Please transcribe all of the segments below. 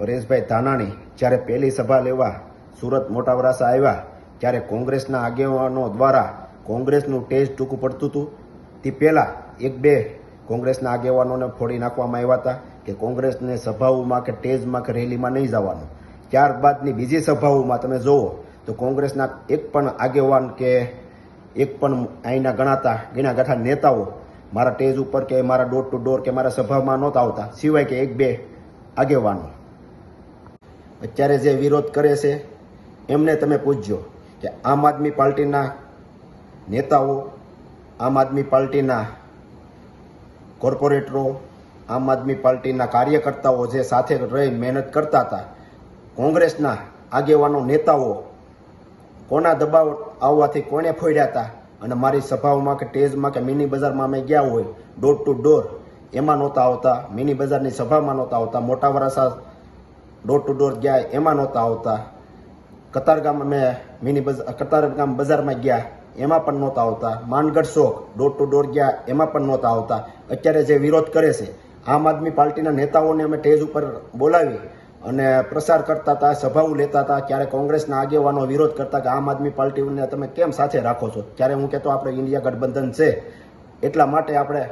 પરેશભાઈ ધાનાણી જ્યારે પહેલી સભા લેવા સુરત મોટા વરાસા આવ્યા, ત્યારે કોંગ્રેસના આગેવાનો દ્વારા કોંગ્રેસનું ટેસ્ટ ટૂંકું પડતું હતું. તે પહેલાં એક બે કોંગ્રેસના આગેવાનોને ફોડી નાખવામાં આવ્યા હતા કે કોંગ્રેસને સભાઓમાં કે ટેજમાં કે રેલીમાં નહીં જવાનું. ત્યારબાદની બીજી સભાઓમાં તમે જુઓ તો કોંગ્રેસના એક પણ આગેવાન કે એક પણ અહીંના ગણાતા ગીણા ગાંઠા નેતાઓ મારા ટેજ ઉપર કે મારા ડોર ટુ ડોર કે મારા સભામાં નહોતા આવતા. સિવાય કે એક બે આગેવાનો. અત્યારે જે વિરોધ કરે છે, એમને તમે પૂછજો કે આમ આદમી પાર્ટીના નેતાઓ, આમ આદમી પાર્ટીના કોર્પોરેટરો, આમ આદમી પાર્ટીના કાર્યકર્તાઓ જે સાથે રહી મહેનત કરતા હતા, કોંગ્રેસના આગેવાનો નેતાઓ કોના દબાવ આવવાથી કોને ફોડ્યા હતા? અને મારી સભાઓમાં કે ટેજમાં કે મિની બજારમાં અમે ગયા હોય, ડોર ટુ ડોર, એમાં નહોતા આવતા, મિની બજારની સભામાં નહોતા આવતા, મોટા વરાસા ડોર ટુ ડોર ગયા, એમાં નહોતા આવતા. કતારગામ અમે મિની બજાર કતારગામ બજારમાં ગયા, એમાં પણ નહોતા આવતા. માનગઢ શોખ ડોર ટુ ડોર ગયા, એમાં પણ નહોતા આવતા. અત્યારે જે વિરોધ કરે છે, આમ આદમી પાર્ટીના નેતાઓને અમે ટેજ ઉપર બોલાવી અને પ્રસાર કરતા હતા, સભાઓ લેતા હતા. ત્યારે કોંગ્રેસના આગેવાનો વિરોધ કરતા કે આમ આદમી પાર્ટીને તમે કેમ સાથે રાખો છો? ત્યારે હું કહેતો, આપણે ઇન્ડિયા ગઠબંધન છે. એટલા માટે આપણે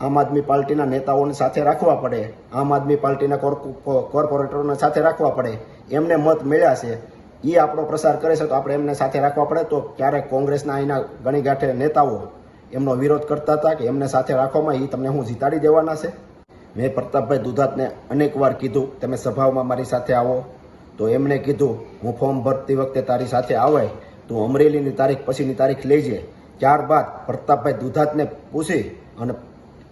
આમ આદમી પાર્ટીના નેતાઓને સાથે રાખવા પડે. આમ આદમી પાર્ટીના કોર્પો- કોર્પોરેટરોને સાથે રાખવા પડે. એમને મત મળ્યા છે. એ આપણો પ્રસાર કરે છે તો આપણે એમને સાથે રાખવા પડે. તો ક્યારેક કોંગ્રેસના અહીંના ગણી ગાંઠે નેતાઓ એમનો વિરોધ કરતા હતા કે એમને સાથે રાખવામાં એ તમને હું જીતાડી દેવાના છે? મેં પ્રતાપભાઈ દુધાતને અનેકવાર કીધું, તમે સભાઓમાં મારી સાથે આવો. તો એમણે કીધું, હું ફોર્મ ભરતી વખતે તારી સાથે આવે તું અમરેલીની તારીખ પછીની તારીખ લેજે. ત્યારબાદ પ્રતાપભાઈ દુધાતને પૂછી અને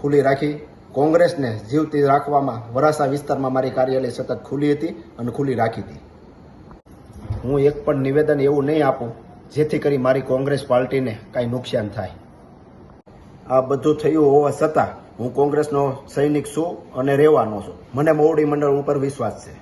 ખુલ્લી રાખી કોંગ્રેસને જીવતી રાખવામાં વરાસા વિસ્તારમાં મારી કાર્યાલય સતત ખુલ્લી હતી અને ખુલ્લી રાખી હતી. હું એક પણ નિવેદન એવું નહીં આપું, જેથી કરી મારી કોંગ્રેસ પાર્ટીને કાંઈ નુકસાન થાય. આ બધું થયું હોવા છતાં હું કોંગ્રેસનો સૈનિક છું અને રહેવાનો છું. મને મોવડી મંડળ ઉપર વિશ્વાસ છે.